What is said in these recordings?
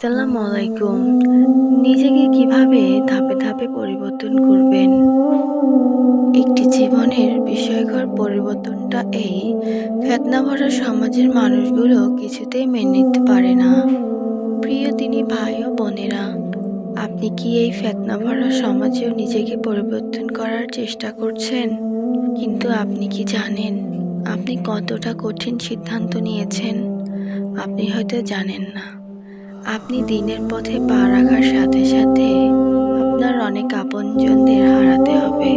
আসসালামু আলাইকুম নিজেকে কীভাবে ধাপে ধাপে পরিবর্তন করবেন? একটি জীবনের বিষয়কর পরিবর্তনটা এই, ফেতনা ভরা সমাজের মানুষগুলো কিছুতেই মেনে নিতে পারে না। প্রিয় তিনি ভাই ও বোনেরা, আপনি কি এই ফেতনা ভরা সমাজেও নিজেকে পরিবর্তন করার চেষ্টা করছেন? কিন্তু আপনি কি জানেন, আপনি কতটা কঠিন সিদ্ধান্ত নিয়েছেন? আপনি হয়তো জানেন না। আপনি দিনের পথে পা রাখার সাথে সাথে আপনার অনেক আপনজনদের হারাতে হবে।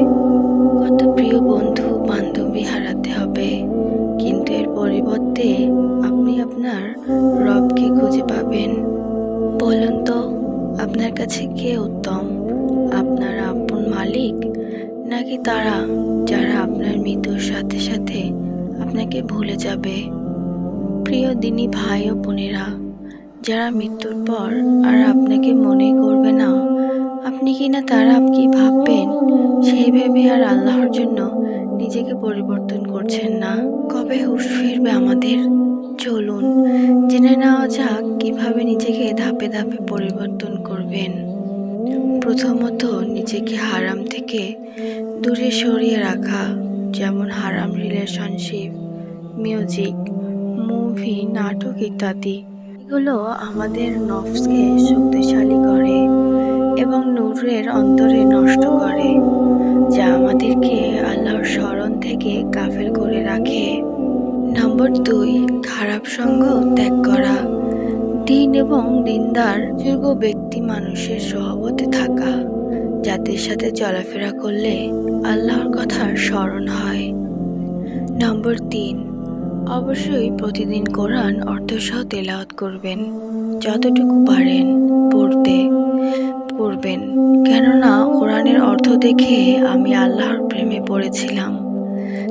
কত প্রিয় বন্ধু, বান্ধবী হারাতে হবে। কিন্তু এর পরিবর্তে আপনি আপনার রবকে খুঁজে পাবেন। বলুন তো, আপনার কাছে কে উত্তম? আপনার আপন মালিক? নাকি তারা, যারা আপনার মৃত্যুর সাথে সাথে আপনাকে ভুলে যাবে? প্রিয় দিনী ভাই ও বোনেরা যারা মৃত্যুর পর আর আপনাকে মনে করবে না, আপনি কি না তারা কি ভাববেন? সেই ভেবে আর আল্লাহর জন্য নিজেকে পরিবর্তন করছেন না। কবে হুশ ফিরবে আমাদের? চলুন, জেনে নেওয়া যাক কীভাবে নিজেকে ধাপে ধাপে পরিবর্তন করবেন। প্রথমত, নিজেকে হারাম থেকে দূরে সরিয়ে রাখা, যেমন হারাম রিলেশনশিপ, মিউজিক, মুভি, নাটক ইত্যাদি। এগুলো আমাদের নফসকে শক্তিশালী করে এবং নূরের অন্তরে নষ্ট করে, যা আমাদেরকে আল্লাহর স্মরণ থেকে গাফেল করে রাখে। নম্বর দুই, খারাপ সঙ্গ ত্যাগ করা। দিন এবং দিনদার যোগ্য ব্যক্তি মানুষের সহবতে থাকা, যাদের সাথে চলাফেরা করলে আল্লাহর কথা স্মরণ হয়। নম্বর তিন অবশ্যই প্রতিদিন কোরআন অর্থসহ তেলাওয়াত করবেন, যতটুকু পারেন পড়তে পড়বেন কেননা কোরআনের অর্থ দেখে আমি আল্লাহর প্রেমে পড়েছিলাম।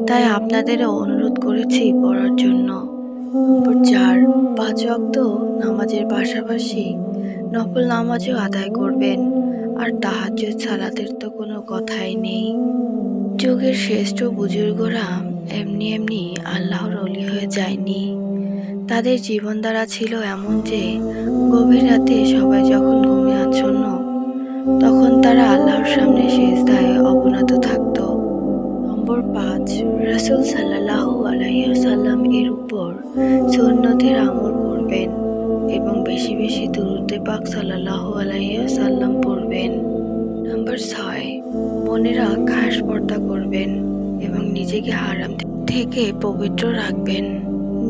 তাই আপনাদেরও অনুরোধ করেছি পড়ার জন্য। নম্বর চার, পাঁচ অক্ত নামাজের পাশাপাশি নফল নামাজও আদায় করবেন, আর তাহাজ্জুদ সালাতের তো কোনো কথাই নেই। যুগের শ্রেষ্ঠ বুজুর্গরা এমনি এমনি আল্লাহর অলি হয়ে যায়নি। তাদের জীবন দ্বারা ছিল এমন যে, গভীর রাতে সবাই যখন ঘুমে আচ্ছন্ন, তখন তারা আল্লাহর সামনে শেষদায় অবনত থাকত। নম্বর পাঁচ, রসুল সাল্লাহ আলাইসাল্লাম এর উপর সুন্নতের আমল করবেন এবং বেশি বেশি দূরতে পাক সাল্লাহ আলাইসাল্লাম পড়বেন। নম্বর ছয় বোনেরা ঘাস পর্দা করবেন। নিজেকে হারাম থেকে পবিত্র রাখবেন।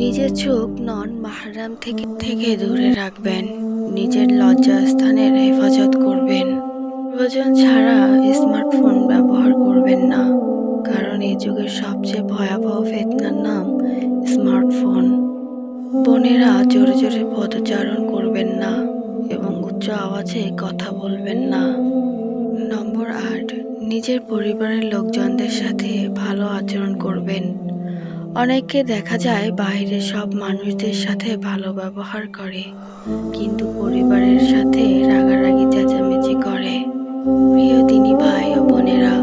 নিজের চোখ নন মাহারাম থেকে থেকে দূরে রাখবেন। নিজের লজ্জা স্থানের হেফাজত করবেন। প্রয়োজন ছাড়া স্মার্টফোন ব্যবহার করবেন না, কারণ এই যুগের সবচেয়ে ভয়াবহ ফেতনার নাম স্মার্টফোন। বোনেরা জোরে জোরে পদচারণ করবেন না এবং উচ্চ আওয়াজে কথা বলবেন না। নম্বর আট, নিজের পরিবারের লোকজনদের সাথে ভালো আচরণ করবেন। অনেককে দেখা যায় বাইরে সব মানুষদের সাথে ভালো ব্যবহার করে, কিন্তু পরিবারের সাথে রাগারাগি, চেঁচামেচি করে। প্রিয় তিনি ভাই ও বোনেরা,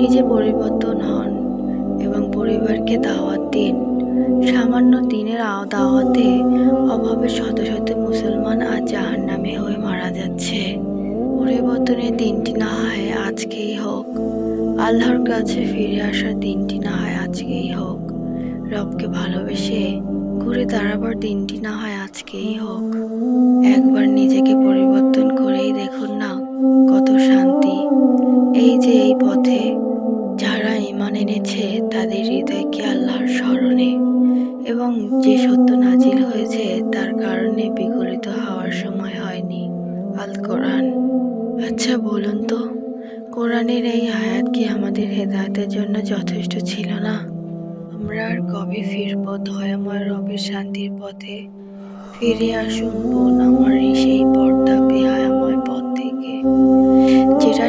নিজে পরিবর্তন হন এবং পরিবারকে দাওয়াত দিন। সামান্য দিনের দাওয়াতে অভাবে শত শত মুসলমান আজ জাহান নামে হয়ে মারা যাচ্ছে। পরিবর্তনের দিনটি না হয় আজকেই হোক। আল্লাহর কাছে ফিরে আসার দিনটি না হয় আজকেই হোক। রবকে ভালোবেসে ঘুরে দাঁড়াবার দিনটি না হয় আজকেই হোক। একবার নিজেকে পরিবর্তন করেই দেখুন না কত শান্তি। এই যে এই পথে যারা ইমান এনেছে, তাদের হৃদয়কে আল্লাহর স্মরণে? এবং যে সত্য নাজিল হয়েছে, তার কারণে বিগলিত হওয়ার সময় হয়নি। আল কোরআন। আচ্ছা বলুন তো, কোরআনের এই আয়াত কি আমাদের হেদায়তের জন্য যথেষ্ট ছিল না? আমরা আর কবে ফিরব? দয়াময় রবের শান্তির পথে ফিরে আসুন বোন আমার সেই পর্দা বেহায়াময় পথ থেকে। যেটা